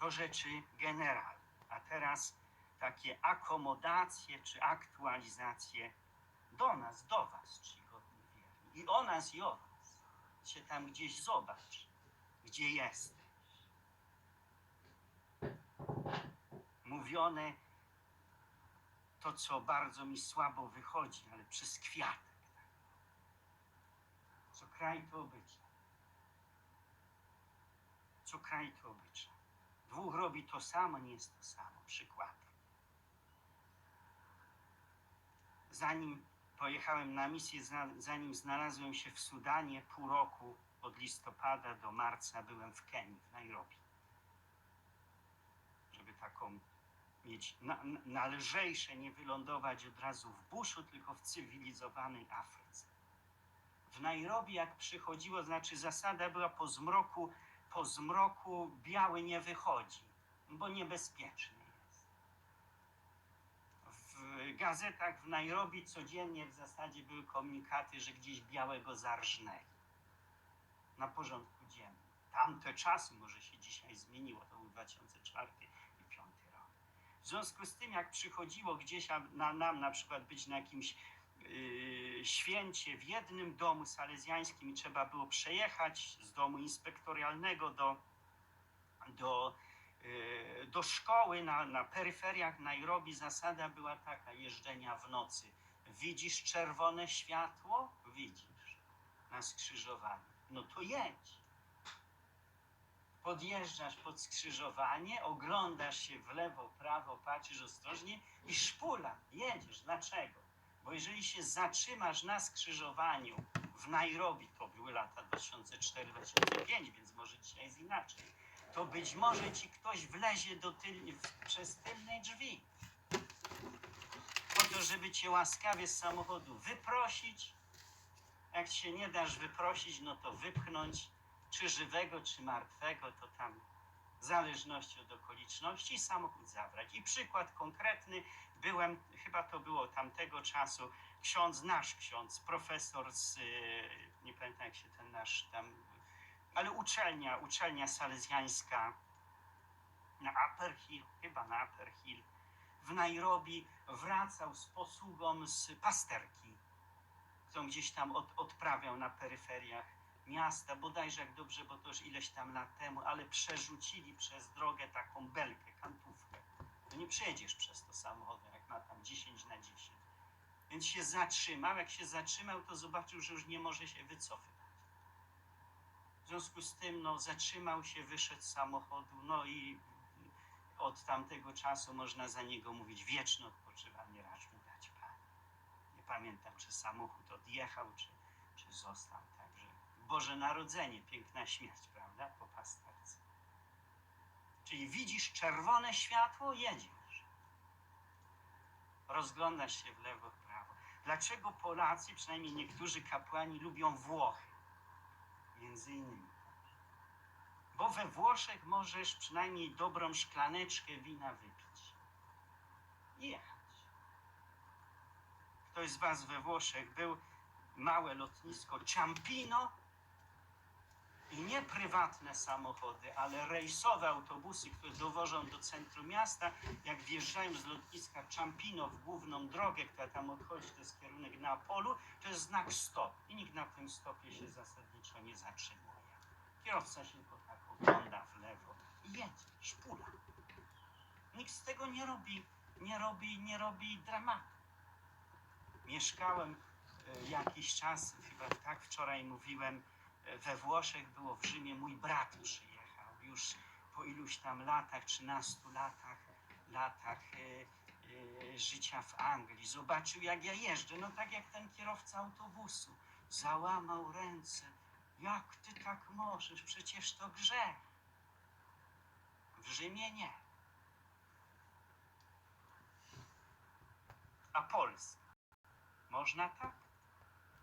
To rzeczy generalne. A teraz takie akomodacje czy aktualizacje do nas, do was, czcigodni wierni. I o nas, i o was. Się tam gdzieś zobacz, gdzie jesteś. Mówione to, co bardzo mi słabo wychodzi, ale przez kwiatek. Co kraj to obyczaj. Co kraj to obyczaj. Dwóch robi to samo, nie jest to samo. Przykład. Zanim pojechałem na misję, za- zanim znalazłem się w Sudanie, pół roku od listopada do marca byłem w Kenii, w Nairobi. Żeby taką mieć na, na lżejsze, nie wylądować od razu w buszu, tylko w cywilizowanej Afryce. W Nairobi jak przychodziło, znaczy zasada była po zmroku, po zmroku biały nie wychodzi, bo niebezpieczny jest. W gazetach w Nairobi codziennie w zasadzie były komunikaty, że gdzieś białego zarżnęli. Na porządku dziennym. Tamte czasy, może się dzisiaj zmieniło, to był 2004 i 2005 rok. W związku z tym, jak przychodziło gdzieś na, nam na przykład być na jakimś święcie w jednym domu salezjańskim i trzeba było przejechać z domu inspektorialnego do, do, yy, do szkoły na, na peryferiach Nairobi, zasada była taka jeżdżenia w nocy. Widzisz czerwone światło? Widzisz. Na skrzyżowaniu. No to jedź podjeżdżasz pod skrzyżowanie, oglądasz się w lewo, prawo, patrzysz ostrożnie i szpula, jedziesz. Dlaczego? Bo jeżeli się zatrzymasz na skrzyżowaniu w Nairobi, to były lata 2004-2005, więc może dzisiaj jest inaczej, to być może ci ktoś wlezie do tyl, w, przez tylne drzwi. Po to, żeby cię łaskawie z samochodu wyprosić. Jak się nie dasz wyprosić, no to wypchnąć czy żywego, czy martwego, to tam w zależności od okoliczności samochód zabrać. I przykład konkretny, byłem, chyba to było tamtego czasu, ksiądz, nasz ksiądz, profesor z, y, nie pamiętam jak się ten nasz tam, ale uczelnia, uczelnia salezjańska na Upper Hill, chyba na Upper Hill, w Nairobi wracał z posługą z pasterki, którą gdzieś tam od, odprawiał na peryferiach miasta, bodajże jak dobrze, bo to już ileś tam lat temu, ale przerzucili przez drogę taką belkę, kantówkę. To nie przejedziesz przez to samochodem, jak ma tam 10 na 10. Więc się zatrzymał, jak się zatrzymał, to zobaczył, że już nie może się wycofywać. W związku z tym, no, zatrzymał się, wyszedł z samochodu, no i od tamtego czasu można za niego mówić wieczne odpoczywanie, racz mu dać Pan. Nie pamiętam, czy samochód odjechał, czy, czy został. Także Boże Narodzenie, piękna śmierć, prawda? Po pasterce. Czyli widzisz czerwone światło, jedziesz. Rozglądasz się w lewo, w prawo. Dlaczego Polacy, przynajmniej niektórzy kapłani, lubią Włochy? Między innymi. Bo we Włoszech możesz przynajmniej dobrą szklaneczkę wina wypić. Jechać. Ktoś z Was we Włoszech był, małe lotnisko Ciampino i nie prywatne samochody, ale rejsowe autobusy, które dowożą do centrum miasta, jak wjeżdżają z lotniska Ciampino w główną drogę, która tam odchodzi, to jest kierunek Neapolu, to jest znak stop i nikt na tym stopie się zasadniczo nie zatrzymuje. Kierowca się tylko tak ogląda w lewo i jedzie, szpula. Nikt z tego nie robi, nie robi, nie robi dramatu. Mieszkałem e, jakiś czas, chyba tak wczoraj mówiłem, we Włoszech było w Rzymie, mój brat przyjechał już po iluś tam latach, 13 latach, latach e, e, życia w Anglii. Zobaczył jak ja jeżdżę, no tak jak ten kierowca autobusu. Załamał ręce. Jak ty tak możesz? Przecież to grzech. W Rzymie nie. A Polska? Można tak?